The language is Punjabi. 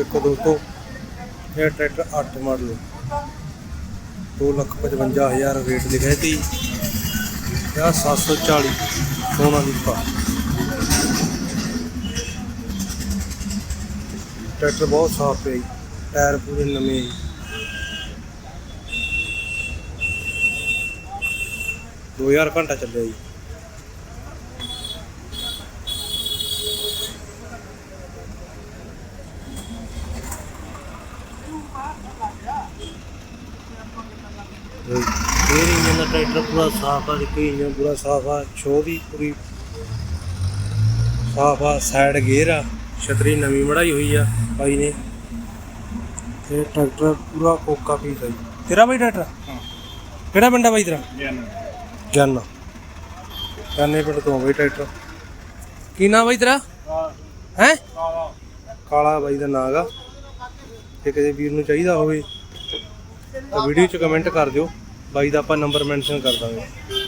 ਇੱਕ ਦੋਸਤੋ ਇਹ ਟਰੈਕਟਰ 8 ਮਾਡਲ। 255000 ਰੇਟ ਲਿਖਿਆ ਸੀ। ਇਹ 740 ਸੋਨਾ ਲਿਖਾ ਟਰੈਕਟਰ ਬਹੁਤ ਸਾਫ਼ ਹੈ ਟਾਇਰ ਪੂਰੇ ਨਵੇਂ ਦੋ 2000 ਘੰਟਾ ਚੱਲਿਆ ਜੀ। ਇਹ ਇੰਜਨ ਦਾ ਟਰੈਕਟਰ ਪੂਰਾ ਸਾਫ਼ ਆ ਦੇਖੋ ਇੰਜਨ ਪੂਰਾ ਸਾਫ਼ ਆ ਸ਼ੋ ਵੀ ਪੂਰੀ ਸਾਫ਼ ਆ ਸਾਈਡ ਗੇਅਰ ਆ ਛਤਰੀ ਨਵੀਂ ਮੜਾਈ ਹੋਈ ਆ ਬਾਈ ਨੇ। ਤੇ ਟਰੈਕਟਰ ਪੂਰਾ ਕੋਕਾ ਪੀਸ ਆ ਜੀ। ਤੇਰਾ ਬਾਈ ਟਰੈਕਟਰ? ਕਿਹੜਾ ਪਿੰਡ ਆ ਬਾਈ ਤੇਰਾ? ਗਿਆਨਾ ਗਿਆਨੇ ਪਿੰਡ ਤੋਂ ਆ ਬਾਈ ਟਰੈਕਟਰ। ਕੀ ਨਾਮ ਬਾਈ ਤੇਰਾ? ਹੈ? ਕਾਲਾ। ਬਾਈ ਦਾ ਨਾਂ ਗਾ। ਜੇ ਕਿਸੇ ਵੀਰ ਨੂੰ ਚਾਹੀਦਾ ਹੋਵੇ ਤਾਂ ਵੀਡੀਓ 'ਚ ਕਮੈਂਟ ਕਰ ਦਿਓ। ਬਾਈ ਦਾ ਆਪਾਂ ਨੰਬਰ ਮੈਂਸ਼ਨ ਕਰ ਦਾਂਗੇ।